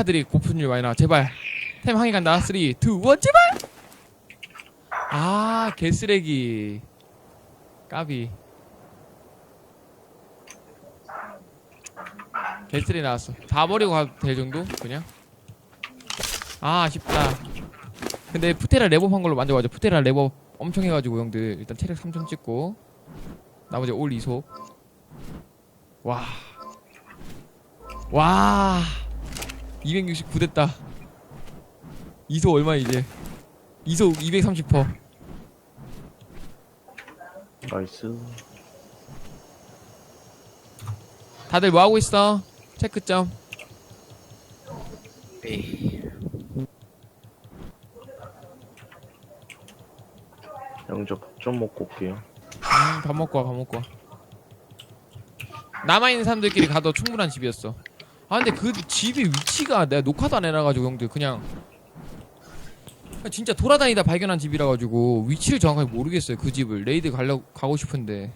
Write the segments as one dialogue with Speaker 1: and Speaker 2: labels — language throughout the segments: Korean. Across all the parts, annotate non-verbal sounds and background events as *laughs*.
Speaker 1: 알파들이 고품질 많이 나와. 제발. 템 항이 간다. 3 2 1 제발! 아 개쓰레기. 까비. 개쓰레기 나왔어. 다 버리고 가도 될 정도? 그냥? 아 아쉽다. 근데 푸테라 레버업 한 걸로 만져가지고 푸테라 레버업 엄청 해가지고 형들. 일단 체력 3점 찍고. 나머지 올 이속. 와. 와. 269 됐다. 이속 얼마 이제? 이속 230퍼.
Speaker 2: 나이스.
Speaker 1: 다들 뭐 하고 있어? 체크점.
Speaker 3: 네.
Speaker 2: 영저 밥좀 먹고 올게요.
Speaker 1: 음, 밥 먹고 와, 밥 먹고 와. 남아있는 사람들끼리 가도 충분한 집이었어. 아, 근데 그 집이 위치가 내가 녹화도 안 해놔가지고, 형들, 그냥. 진짜 돌아다니다 발견한 집이라 가지고, 위치를 정확하게 모르겠어요, 그 집을. 레이드 가려, 가고 싶은데.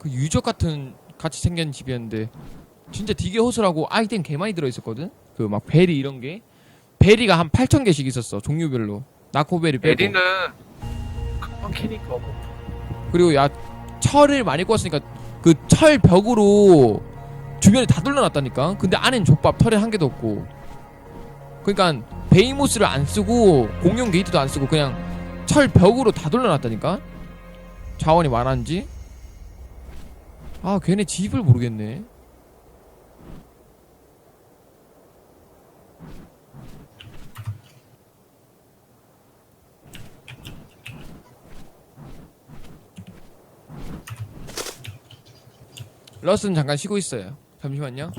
Speaker 1: 그 유적 같은, 같이 생긴 집이었는데, 진짜 되게 허술하고, 아이템 개 많이 들어 있었거든? 그 막 베리 이런 게. 베리가 한 8,000개씩 있었어, 종류별로. 나코베리 빼고.
Speaker 3: 베리는 금방 캐니까
Speaker 1: 그리고 야 철을 많이 구웠으니까 그 철 벽으로 주변에 다 둘러놨다니까. 근데 안엔 족밥 털에 한 개도 없고. 그러니까 베이모스를 안 쓰고 공용 게이트도 안 쓰고 그냥 철 벽으로 다 둘러놨다니까. 자원이 많았는지. 아 걔네 집을 모르겠네. 러스는 잠깐 쉬고 있어요. 잠시만요.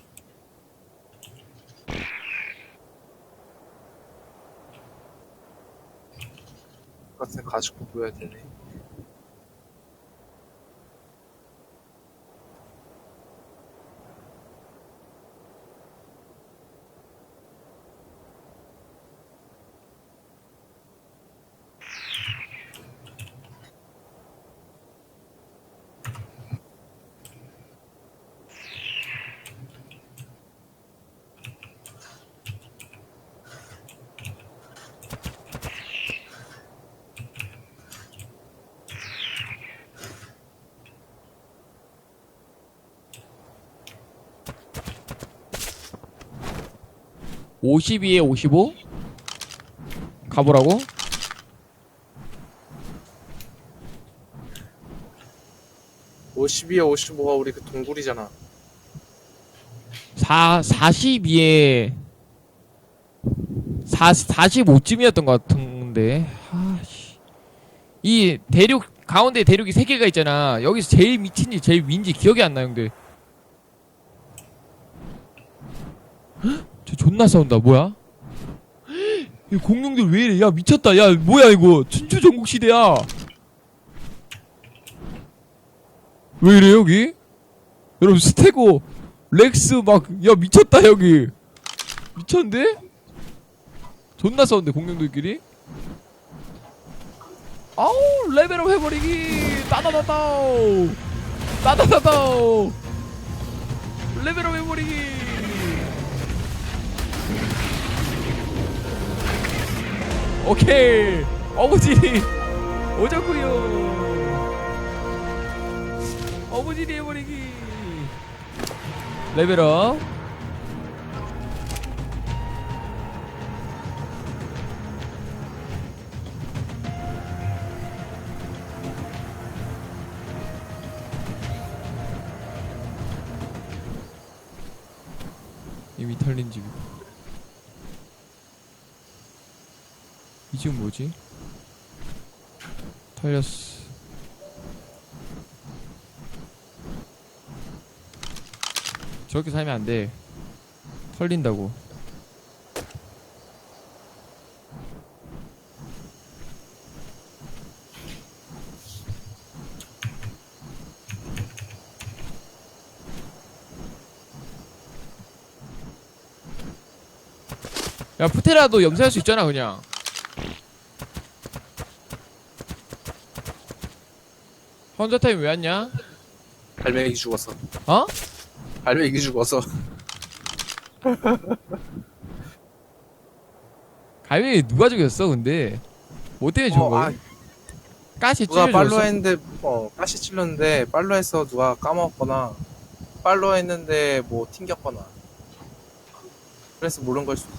Speaker 3: 같은 가지고 보여야 되네.
Speaker 1: 52에 55? 가보라고?
Speaker 3: 오 52에 55가 우리 그 동굴이잖아.
Speaker 1: 4, 42에 4, 45쯤이었던 것 같은데 아씨 이 대륙 가운데 대륙이 3개가 있잖아 여기서 제일 밑인지 제일 위인지 기억이 안 나 형들 헉? 저 존나 싸운다. 뭐야? 헉, 이 공룡들 왜 이래? 야 미쳤다. 야 뭐야 이거? 춘추 전국 시대야. 왜 이래 여기? 여러분 스테고 렉스 막 야 미쳤다 여기. 미쳤는데? 존나 싸운데 공룡들끼리? 아우 레벨업 해버리기. 따다다다우 따다다다우 레벨업 해버리기 오케이. 어부지리 오자쿠요. 어부지리 해버리기. 레벨업 뭐지? 털렸어. 저렇게 살면 안 돼. 털린다고. 야 푸테라도 염색할 수 있잖아 그냥 혼자 타임 왜 왔냐?
Speaker 3: 발매기 죽었어.
Speaker 1: 어?
Speaker 3: 발매기 죽어서
Speaker 1: 갈비 누가 죽였어 근데 뭐 때문에 죽은
Speaker 3: 어,
Speaker 1: 거야?
Speaker 3: 아,
Speaker 1: 가시
Speaker 3: 누가
Speaker 1: 찔러
Speaker 3: 빨로
Speaker 1: 죽였어?
Speaker 3: 했는데 어 가시 찔렀는데 빨로 해서 누가 까먹었거나 빨로 했는데 뭐 튕겼거나 그래서 모른 걸 수도 있어.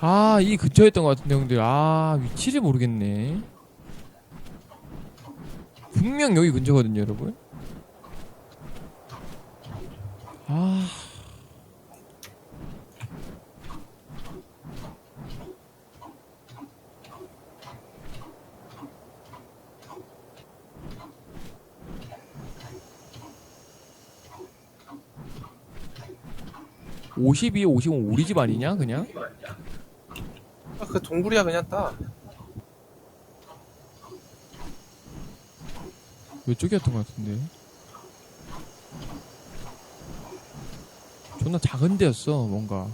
Speaker 1: 아 이 근처였던 것 같은데 형들. 아 위치를 모르겠네. 분명 여기 근처거든요 여러분. 아. (52, 55) 우리 집 아니냐 그냥?
Speaker 3: 아, 그 동굴이야 그냥 따.
Speaker 1: 이쪽이었던 것 같은데. 존나 작은 데였어 뭔가.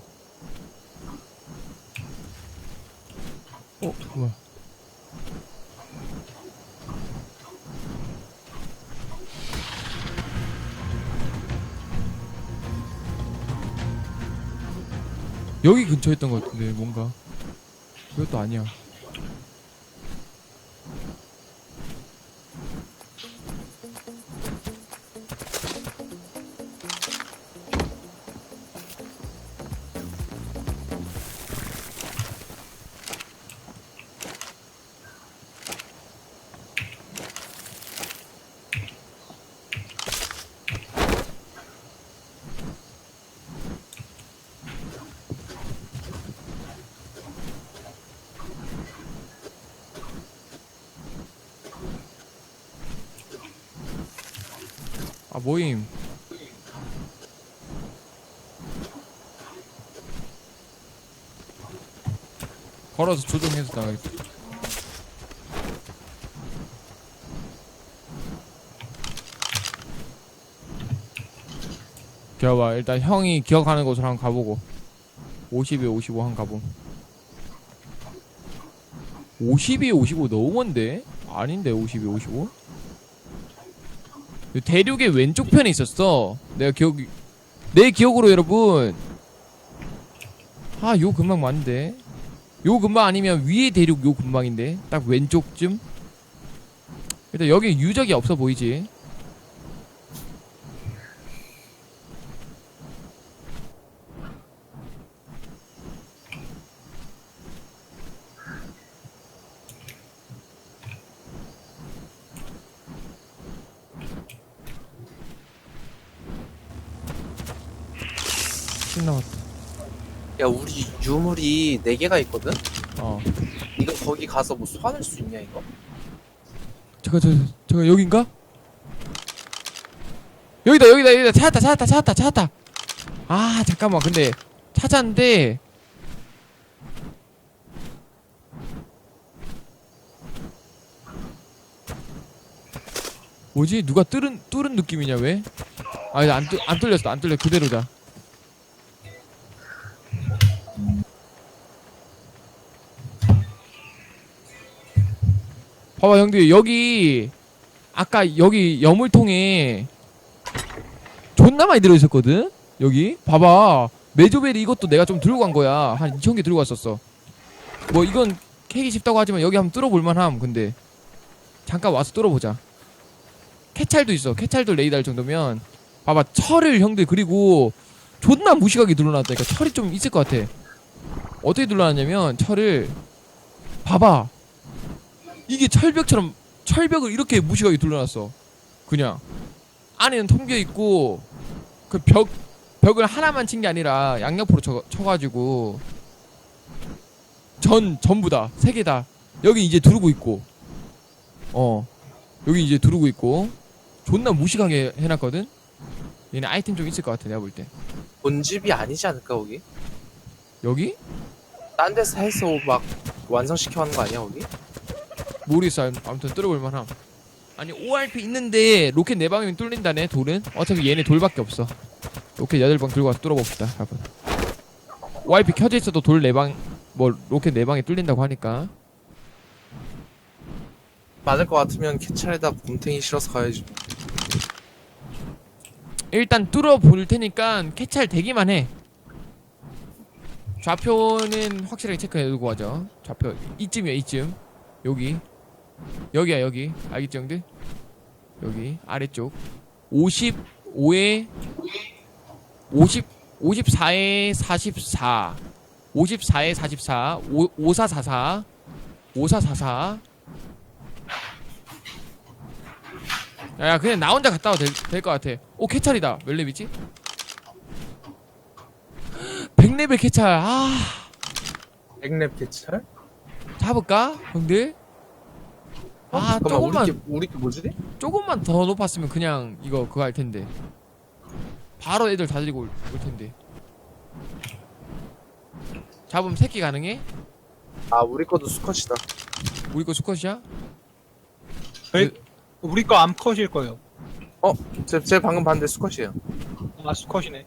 Speaker 1: 어 뭐야. 여기 근처였던 것 같은데 뭔가 이것도 아니야 모임 걸어서 조정해서 나가겠다 기어봐 일단 형이 기억하는 곳으로 한번 가보고 50에 55 한번 가봄 52에 55 너무 먼데? 아닌데 52에 55? 그 대륙의 왼쪽 편에 있었어. 내가 기억이 내 기억으로 여러분. 아, 요 근방 맞는데. 요 근방 아니면 위에 대륙 요 근방인데. 딱 왼쪽쯤. 일단 여기 유적이 없어 보이지.
Speaker 3: 야 우리 유물이 네 개가 있거든.
Speaker 1: 어.
Speaker 3: 이거 거기 가서 뭐 소환할 수 있냐 이거?
Speaker 1: 잠깐 저 잠깐 여긴가? 여기다 여기다 여기다 찾았다 찾았다 찾았다 찾았다 아 잠깐만 근데 찾았는데 뭐지 누가 뚫은 뚫은 느낌이냐 왜? 아니 안, 뚫- 안 뚫렸어 안 뚫려 그대로다 봐봐 형들. 여기 아까 여기 여물통에 존나 많이 들어있었거든? 여기? 봐봐. 메조베리 이것도 내가 좀 들고 간 거야. 한 2,000개 들고 갔었어. 뭐 이건 캐기 쉽다고 하지만 여기 한번 뚫어볼 만함 근데. 잠깐 와서 뚫어보자. 캐찰도 있어. 캐찰도 레이더 할 정도면. 봐봐 철을 형들 그리고 존나 무식하게 눌러놨다니까. 철이 좀 있을 것 같아. 어떻게 눌러놨냐면 철을 봐봐 이게 철벽처럼 철벽을 이렇게 무식하게 둘러놨어. 그냥 안에는 텅겨 있고 그 벽 벽을 하나만 친 게 아니라 양옆으로 쳐, 쳐가지고 전 전부 다 세 개 다 여기 이제 두르고 있고 어 여기 이제 두르고 있고 존나 무식하게 해놨거든. 얘네 아이템 좀 있을 것 같아 내가 볼 때.
Speaker 3: 본집이 아니지 않을까 거기?
Speaker 1: 여기
Speaker 3: 딴 데서 해서 막 완성시켜 하는 거 아니야 거기?
Speaker 1: 모르겠어. 아무튼 뚫어볼 만함. 아니 ORP 있는데 로켓 네 방이면 뚫린다네 돌은. 어차피 얘네 돌밖에 없어. 로켓 여덟 방 들고 와서 뚫어봅시다. 여러분. ORP 켜져 있어도 돌 네 방, 뭐 로켓 네 방에 뚫린다고 하니까.
Speaker 3: 많을 것 같으면 캐찰에다 곰탱이 실어서 가야지.
Speaker 1: 일단 뚫어 볼 테니까 캐찰 되기만 해. 좌표는 확실하게 체크해두고 하죠. 좌표 이쯤이야 이쯤. 여기 여기야 여기 알겠지 형들? 여기 아래쪽 55에 50 54에 44 54에 44 5, 5444 5444야 그냥 나 혼자 갔다 와도 될 것 같아 오 캐찰이다 몇 렙이지? 100레벨 캐찰 아
Speaker 3: 백랩 캐찰?
Speaker 1: 잡을까? 형들?
Speaker 3: 어,
Speaker 1: 아,
Speaker 3: 잠깐만,
Speaker 1: 조금만.
Speaker 3: 우리 게, 우리 게 뭐지?
Speaker 1: 조금만 더 높았으면 그냥 이거 그거 할 텐데 바로 애들 다 데리고 올, 올 텐데 잡으면 새끼 가능해?
Speaker 3: 아, 우리 것도 수컷이다.
Speaker 1: 우리 거 수컷이야?
Speaker 4: 저희 우리 거 암컷일 거예요.
Speaker 3: 제, 제 방금 봤는데 수컷이에요.
Speaker 4: 아 수컷이네.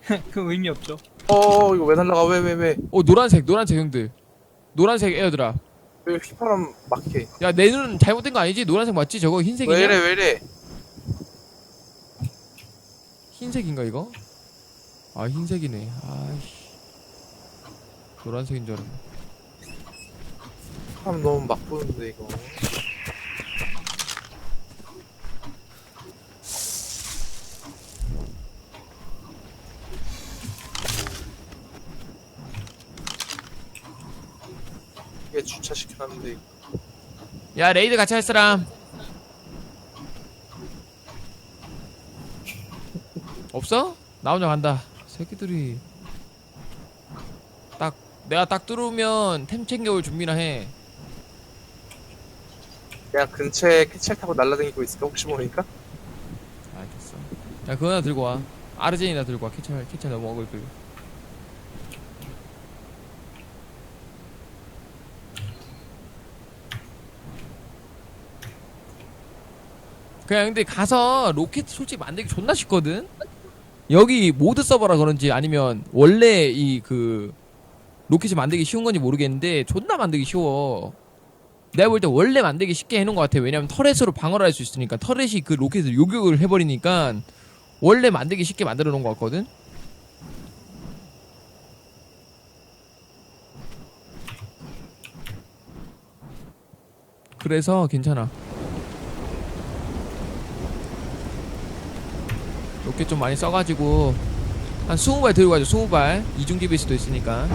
Speaker 4: *laughs* 그 의미 없죠.
Speaker 3: 어, 이거 왜 날라가? 왜, 왜, 왜?
Speaker 1: 어 노란색 노란색 형들 노란색 에어드랍
Speaker 3: 왜 휘파람 막해?
Speaker 1: 야내 눈은 잘못된 거 아니지? 노란색 맞지? 저거 흰색이냐?
Speaker 3: 왜 이래, 왜 이래?
Speaker 1: 흰색인가 이거? 아 흰색이네 아이씨 노란색인 줄 알았네
Speaker 3: 휘파람 너무 막 보는데, 이거. 이게 주차시켜놨는데.
Speaker 1: 야 레이드 같이 할 사람 없어? 나 혼자 간다 새끼들이 딱 내가 딱 뚫으면 템 챙겨올 준비나 해
Speaker 3: 내가 근처에 캐찰 타고 날라다니고 있을까? 혹시 모르니까?
Speaker 1: 알겠어 야 그거 하나 들고 와 아르젠이나 들고 와 캐찰 캐찰 먹을 걸 그냥 근데 가서 로켓 솔직히 만들기 존나 쉽거든? 여기 모드 서버라 그런지 아니면 원래 이 그 로켓이 만들기 쉬운 건지 모르겠는데 존나 만들기 쉬워. 내가 볼 때 원래 만들기 쉽게 해놓은 것 같아. 왜냐면 터렛으로 방어를 할 수 있으니까. 터렛이 그 로켓을 요격을 해버리니까 원래 만들기 쉽게 만들어 놓은 것 같거든? 그래서 괜찮아 로켓 좀 많이 써가지고 한 20발 들고 가죠 20발. 이중 DBS도 있으니까.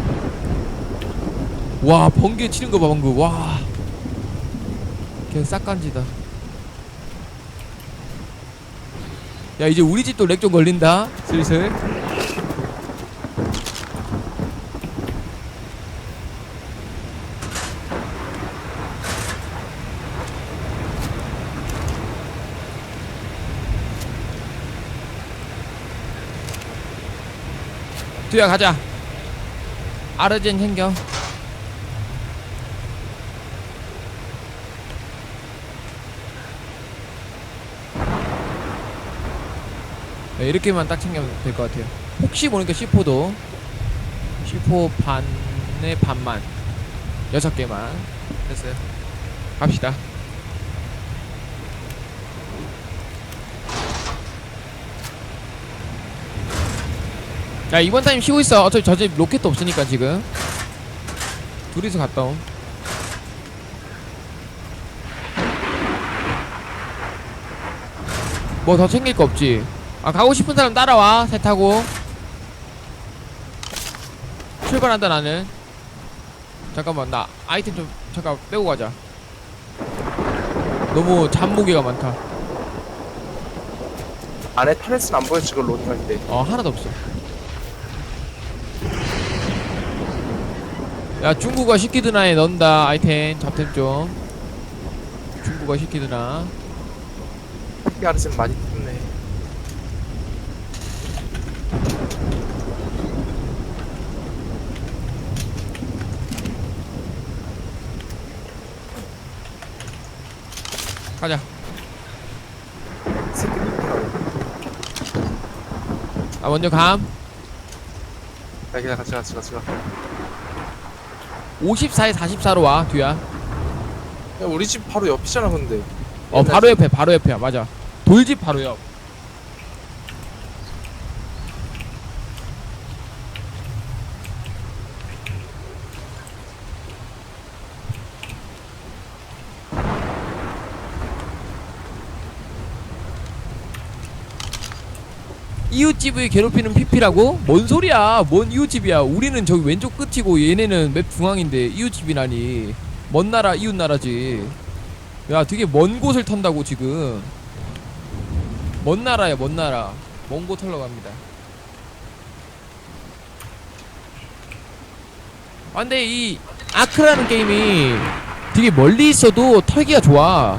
Speaker 1: 와 번개 치는 거 봐 방금. 와. 걔 싹간지다. 야 이제 우리 집도 렉 좀 걸린다. 슬슬 뒤야 가자. 아르젠 챙겨 네, 이렇게만 딱 챙기면 될 것 같아요. 혹시 모르니까 C4도. C4 반의 반만. 여섯 개만. 됐어요. 갑시다 야 이번 타임 쉬고 있어. 어차피 저 집 로켓도 없으니까 지금. 둘이서 갔다 옴. 뭐 더 챙길 거 없지? 아 가고 싶은 사람 따라와. 새 타고. 출발한다 나는. 잠깐만 나 아이템 좀 잠깐 빼고 가자. 너무 잡무게가 많다.
Speaker 3: 안에 터렛은 안 보여, 지금 로딩할 때.
Speaker 1: 어 하나도 없어 야 중국어 시키드나에 넣는다 아이템 잡템 좀 중국어 시키드나
Speaker 3: 커피 아르센 많이 뜯네.
Speaker 1: 가자
Speaker 3: 새끼.
Speaker 1: 아 먼저 감
Speaker 3: 야, 그냥 같이 가, 같이 가, 같이 가.
Speaker 1: 54에 44로 와 뒤야.
Speaker 3: 야, 우리 집 바로 옆이잖아 근데.
Speaker 1: 어
Speaker 3: 옛날
Speaker 1: 바로 옆에 바로 옆이야. 맞아. 돌집 바로 옆 이웃집을 괴롭히는 피피라고? 뭔 소리야? 뭔 이웃집이야? 우리는 저기 왼쪽 끝이고 얘네는 맵 중앙인데 이웃집이라니. 먼 나라 이웃 나라지. 야 되게 먼 곳을 턴다고 지금. 먼 나라야 먼 나라. 먼 곳 털러 갑니다. 아 근데 이 아크라는 게임이 되게 멀리 있어도 털기가 좋아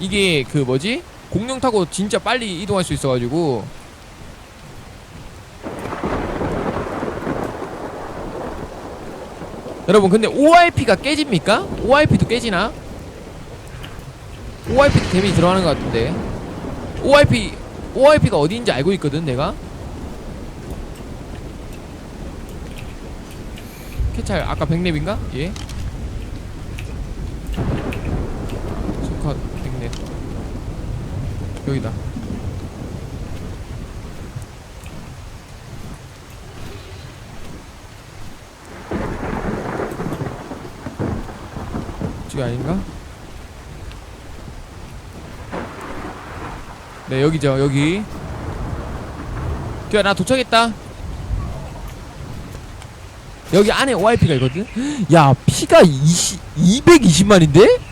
Speaker 1: 이게 그 뭐지? 공룡 타고 진짜 빨리 이동할 수 있어가지고 여러분 근데 ORP가 깨집니까? ORP도 깨지나? ORP도 데미지 들어가는 것 같은데 ORP ORP가 어디인지 알고 있거든 내가 캐찰 아까 100렙인가? 예 수컷 100렙 여기다 저기 아닌가? 네 여기죠 여기 듀야 나 도착했다 여기 안에 OIP가 있거든? *gasps* 야 피가 20, 220만인데?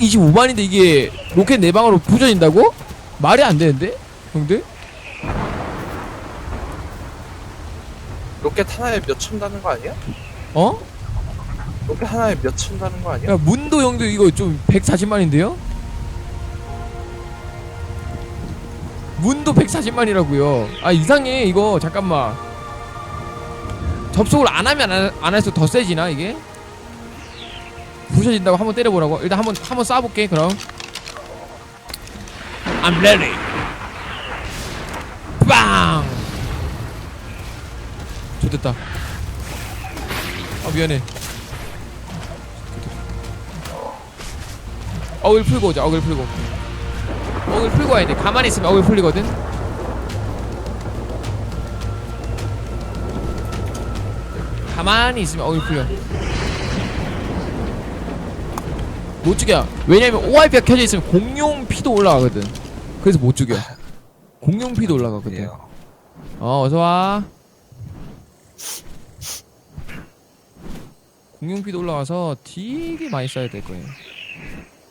Speaker 1: 225만인데 이게 로켓 네 방으로 부서진다고? 말이 안 되는데? 형들?
Speaker 3: 로켓 하나에 몇 천 다는 거 아니야?
Speaker 1: 어?
Speaker 3: 로켓 하나에 몇 천 다는 거 아니야?
Speaker 1: 야 문도 형도 이거 좀 140만인데요? 문도 140만이라고요. 아 이상해 이거 잠깐만. 접속을 안 하면 안, 안 할수록 더 세지나 이게? 부셔진다고 한번 때려보라고. 일단 한번 한번 쏴볼게 그럼. I'm ready. 빵. 좋됐다. 아 미안해. 어글 풀고 오자 어글 풀고 어글 풀고 와야 돼 가만히 있으면 어글 풀리거든 가만히 있으면 어글 풀려 못 죽여. 왜냐면 OIP가 켜져 있으면 공룡 피도 올라가거든. 그래서 못 죽여. 공룡 피도 올라가거든. 어 어서와. 공룡 피도 올라가서 되게 많이 써야 될 거예요.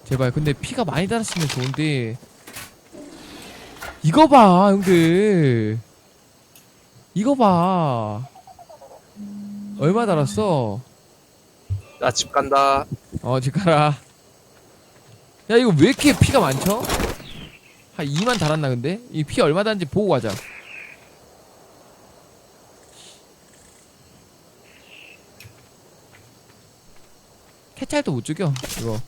Speaker 1: 제발 근데 피가 많이 달았으면 좋은데. 이거 봐 형들. 이거 봐. 얼마 달았어?
Speaker 3: 나 집 간다.
Speaker 1: 어 집 가라 야 이거 왜 이렇게 피가 많죠? 한 2만 달았나 근데? 이 피 얼마 달는지 보고 가자 캐찰도 못 죽여 이거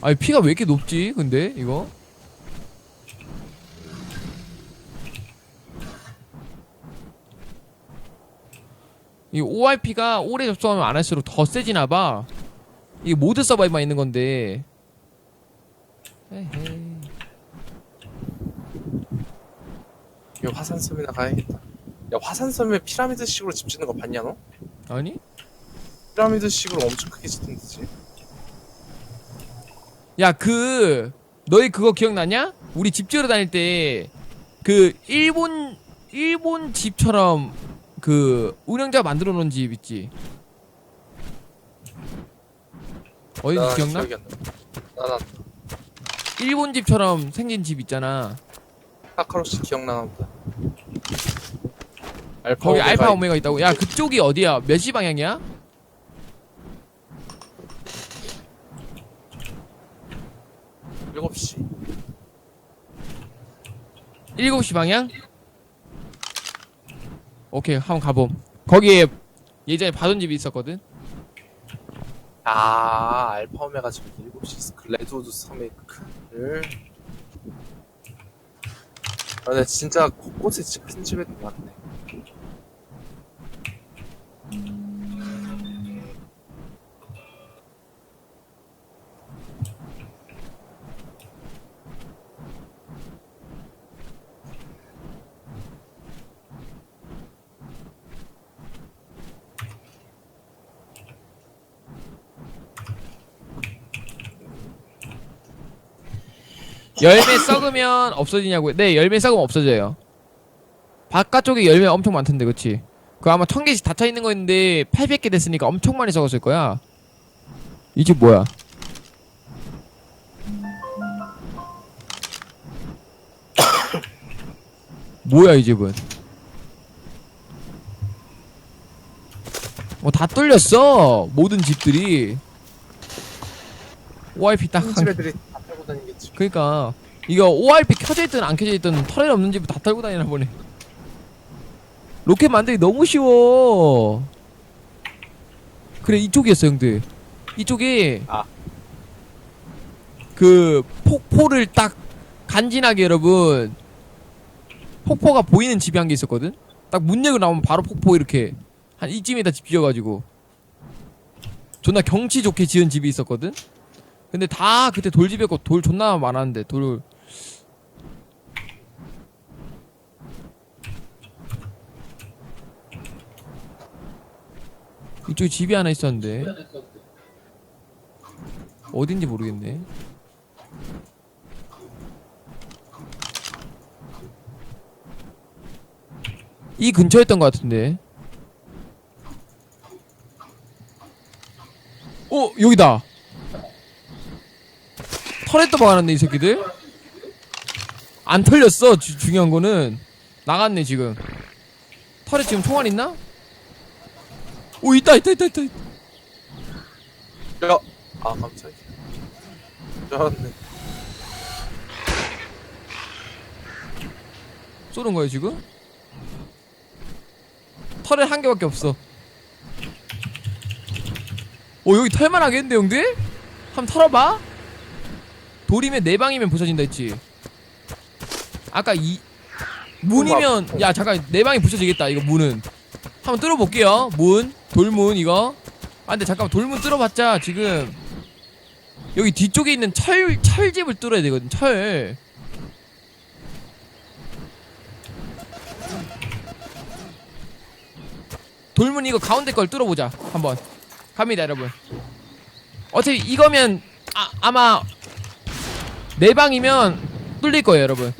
Speaker 1: 아니 피가 왜 이렇게 높지 근데 이거 이 ORP가 오래 접속하면 안 할수록 더 세지나 봐 이게 모드 서바이만 있는 건데 에헤이.
Speaker 3: 이거 화산섬이나 가야겠다 야 화산섬에 피라미드식으로 집 짓는 거 봤냐 너?
Speaker 1: 아니?
Speaker 3: 피라미드식으로 엄청 크게 짓던데 지
Speaker 1: 야 그 너희 그거 기억나냐? 우리 집 지으러 다닐 때 그 일본 일본 집처럼 그 운영자가 만들어 놓은 집 있지 어딘지
Speaker 3: 나
Speaker 1: 기억나?
Speaker 3: 나. 나나
Speaker 1: 일본 집처럼 생긴 집 있잖아
Speaker 3: 카카로시 기억나나 보다 알파
Speaker 1: 거기
Speaker 3: 오메가
Speaker 1: 알파 오메가 있다고 야 그쪽이 어디야 몇 시 방향이야?
Speaker 3: 일곱 시
Speaker 1: 7시 방향? 오케이 한번 가봄 거기에 예전에 봐둔 집이 있었거든
Speaker 3: 아 알파 오메가 저기 일곱 시 있어. 그 레드우드 섬의 그를 아, 근데 진짜 곳곳에 집- 큰 집애들 많네.
Speaker 1: 열매 썩으면 없어지냐고요? 네, 열매 썩으면 없어져요. 바깥쪽에 열매 엄청 많던데, 그치? 그 아마 천 개씩 닫혀 있는 거였는데 800개 됐으니까 엄청 많이 썩었을 거야. 이 집 뭐야? *coughs* 뭐야 이 집은? 뭐다 뚫렸어 모든 집들이. OIP 딱큰한
Speaker 3: 다니겠지.
Speaker 1: 그러니까 이거 ORP 켜져 있든 안 켜져 있든 터널 없는 집다 털고 다니나 보네. 로켓 만들기 너무 쉬워. 그래 이쪽이었어 형들. 이쪽에
Speaker 3: 아.
Speaker 1: 그 폭포를 딱 간지나게 여러분 폭포가 보이는 집이 한 개 있었거든. 딱 문 열고 나오면 바로 폭포 이렇게 한 이쯤에다 집 지어가지고 존나 경치 좋게 지은 집이 있었거든. 근데 다 그때 돌집이었고 돌 존나 많았는데 돌. 이쪽에 집이 하나 있었는데. 어딘지 모르겠네. 이 근처였던 것 같은데. 어 여기다 털에 또 박아놨네 이 새끼들 안 털렸어 주- 중요한 거는 나갔네 지금 털에 지금 총알 있나? 오 있다 있다 있다 있다
Speaker 3: 야, 아 깜짝이야. 줄 알았네.
Speaker 1: 쏘는 거야 지금? 털에 한 개밖에 없어 오 여기 털만 하겠는데 형들? 한번 털어봐 돌이면 네 방이면 부서진다 했지. 아까 이 문이면 야 잠깐 네 방이 부서지겠다 이거 문은. 한번 뚫어볼게요. 문 돌문 이거. 아 근데 잠깐 돌문 뚫어봤자 지금 여기 뒤쪽에 있는 철 철집을 뚫어야 되거든 철. 돌문 이거 가운데 걸 뚫어보자 한번. 갑니다 여러분. 어차피 이거면 아, 아마 네 방이면 뚫릴 거예요 여러분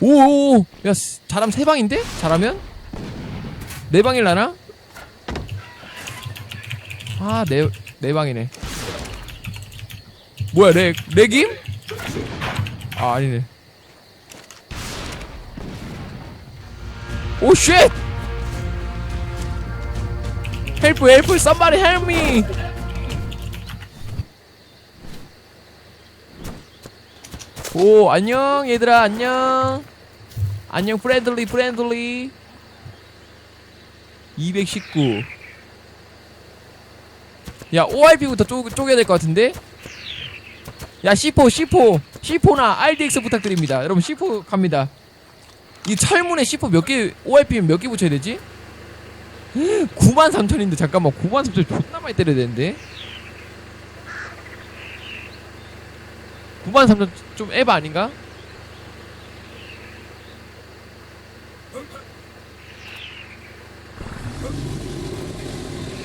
Speaker 1: 오오오 야 스- 잘하면 세 방인데? 잘하면? 네 방일라나? 아네 네 방이네 뭐야 렉 렉임? 아 아니네 오 쉣! 헬프 헬프 help me 오 안녕 얘들아 안녕. 안녕 프렌들리 프렌들리 219 야 OIP부터 쪼, 쪼개야 될 것 같은데? 야 C4 C4 C4나 RDX 부탁드립니다. 여러분 C4 갑니다. 이 철문에 C4 몇개 OIP면 몇개 붙여야 되지? *gasps* 9만 3천인데 잠깐만. 9만 3천 존나 많이 때려야 되는데 9만 3천 좀 에바 아닌가?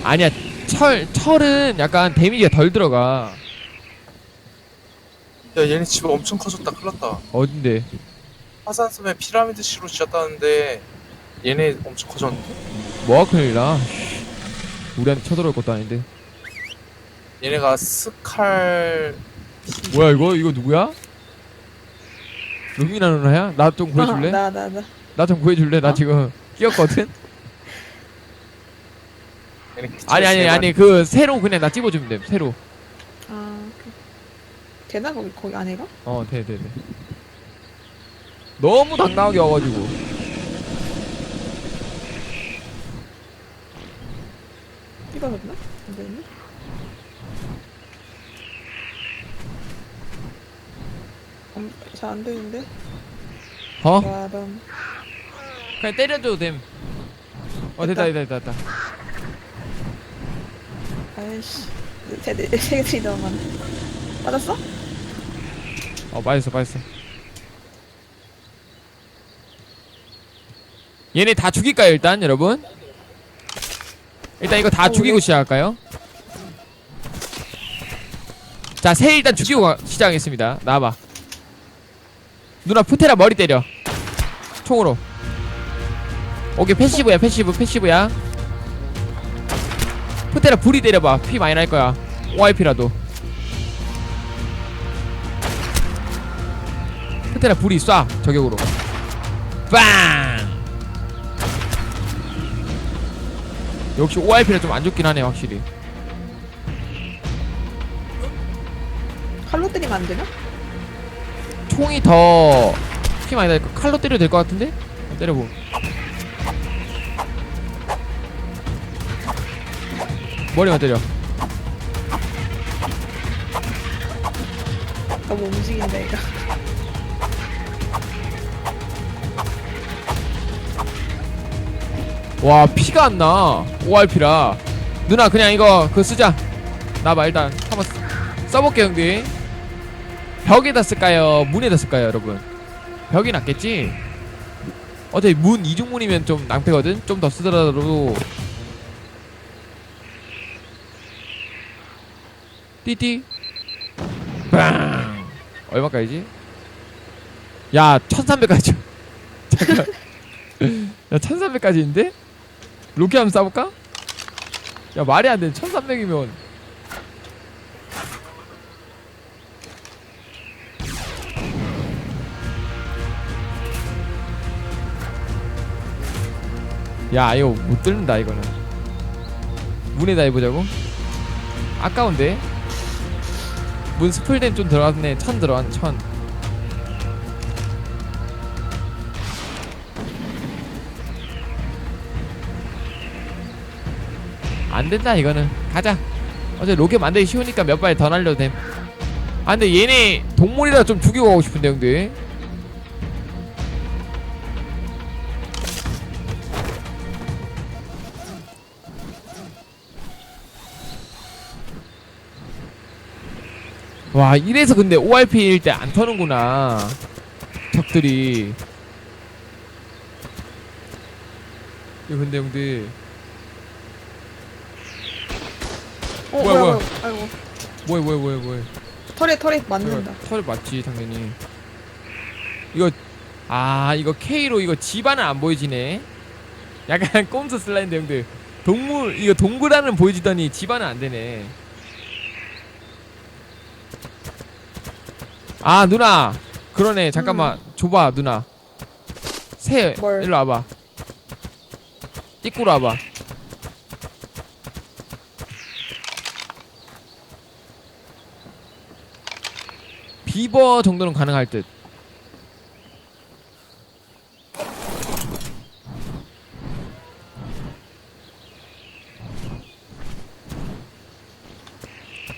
Speaker 1: 아니야 철 철은 약간 데미지가 덜 들어가
Speaker 3: 야, 얘네 집 엄청 커졌다. 큰일 났다.
Speaker 1: 어딘데
Speaker 3: 화산섬에 피라미드식으로 지었다는데 얘네 엄청 커졌는데?
Speaker 1: 뭐가 큰일이나 우리한테 쳐들어올 것도 아닌데
Speaker 3: 얘네가 스칼
Speaker 1: 뭐야 이거 이거 누구야? 루미나 누나야? 나 좀 구해줄래?
Speaker 5: 나, 나, 나.
Speaker 1: 나 좀 구해줄래? 나
Speaker 5: 어?
Speaker 1: 지금 끼었거든? 아니 아니
Speaker 3: 세
Speaker 1: 아니. 그 새로 그냥 나 찍어주면 돼 새로
Speaker 5: 아, 그. 되나, 거기, 거기 안에가?
Speaker 1: 어 돼 돼 돼 너무 당당하게 와가지고
Speaker 5: 찍어졌나? 안 되네? 잘안 되는데.
Speaker 1: 어?
Speaker 5: 와밤.
Speaker 1: 그냥 때려줘도 됨. 어 됐다 됐다 됐다. 됐다.
Speaker 5: 아이씨. 쟤네 새들이 너무 많아. 맞았어?
Speaker 1: 어 빠졌어 빠졌어. 얘네 다 죽일까요 일단 여러분? 일단 이거 다
Speaker 5: 어,
Speaker 1: 죽이고
Speaker 5: 왜?
Speaker 1: 시작할까요? 자, 새 일단 죽이고 가- 시작하겠습니다. 나와봐. 누나 푸테라 머리 때려. 총으로. 오케이 패시브야 패시브 패시브야. 푸테라 불이 때려봐. 피 많이 날 거야. OIP라도. 푸테라 불이 쏴 저격으로. 빵. 역시 OIP라 좀 안 좋긴 하네 확실히.
Speaker 5: 칼로 때리면 안 되나?
Speaker 1: 총이 더피 많이 날까 칼로 때려도 될 것 같은데? 어, 때려보. 머리만 때려.
Speaker 5: 너무 움직인다 얘가. *laughs*
Speaker 1: 와 피가 안 나. ORP라. 누나 그냥 이거 그거 쓰자. 나봐 일단 한번 쓰- 써볼게 형들. 벽에다 쓸까요? 문에다 쓸까요 여러분? 벽이 낫겠지? 어차피 문 이중문이면 좀 낭패거든? 좀 더 쓰더라도 띠띠 빵 얼마까지지? 야 1300까지 *laughs* 잠깐 야 1300까지인데? 로켓 한번 쏴볼까? 야 말이 안돼 1300이면 야 이거 못 뚫는다 이거는. 문에다 해보자고? 아까운데? 문 스플댐 좀 들어갔네. 천 들어갔네 천. 안된다 이거는. 가자. 어제 로켓 만들기 쉬우니까 몇 발 더 날려도 됨. 아 근데 얘네 동물이라 좀 죽이고 가고 싶은데 형들 와 이래서 근데 ORP일 때 안 터는구나. 적들이. 이거 근데 형들.
Speaker 5: 어,
Speaker 1: 뭐야, 뭐야.
Speaker 5: 아이고.
Speaker 1: 뭐해 뭐해 뭐해 뭐해.
Speaker 5: 털에 털에 맞는다.
Speaker 1: 털 맞지 당연히. 이거 아 이거 K로 이거 집안은 안 보여지네. 약간 *laughs* 꼼수 슬라인드 형들. 동물 이거 동그라는 보여지더니 집안은 안 되네 아 누나. 그러네. 잠깐만. 줘봐 누나. 새
Speaker 5: 뭘?
Speaker 1: 일로 와봐. 띠꾸로 와봐. 비버 정도는 가능할 듯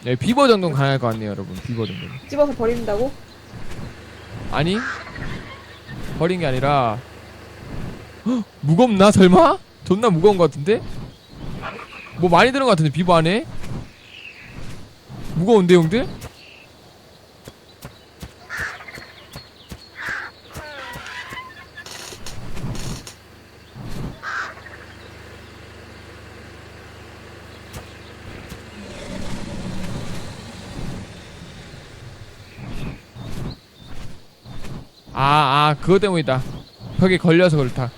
Speaker 1: 네, 비버 정도는 가능할 것 같네요, 여러분. 비버 정도 는.
Speaker 5: 집어서 버린다고?
Speaker 1: 아니 버린 게 아니라 헉, 무겁나 설마? 존나 무거운 것 같은데? 뭐 많이 들은 것 같은데 비버 안에? 무거운데 형들? 아, 아, 그거 때문이다. 벽에 걸려서 그렇다.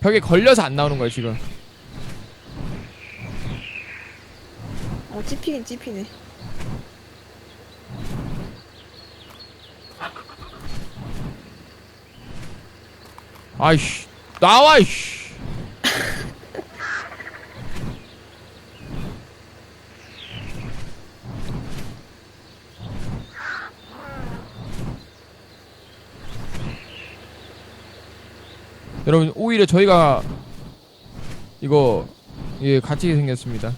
Speaker 1: 벽에 걸려서 안 나오는 거야, 지금.
Speaker 5: 어 찝히긴 찝히네.
Speaker 1: 아이씨. 나와, 이씨. 여러분, 오히려 저희가 이거, 예, 같이 생겼습니다.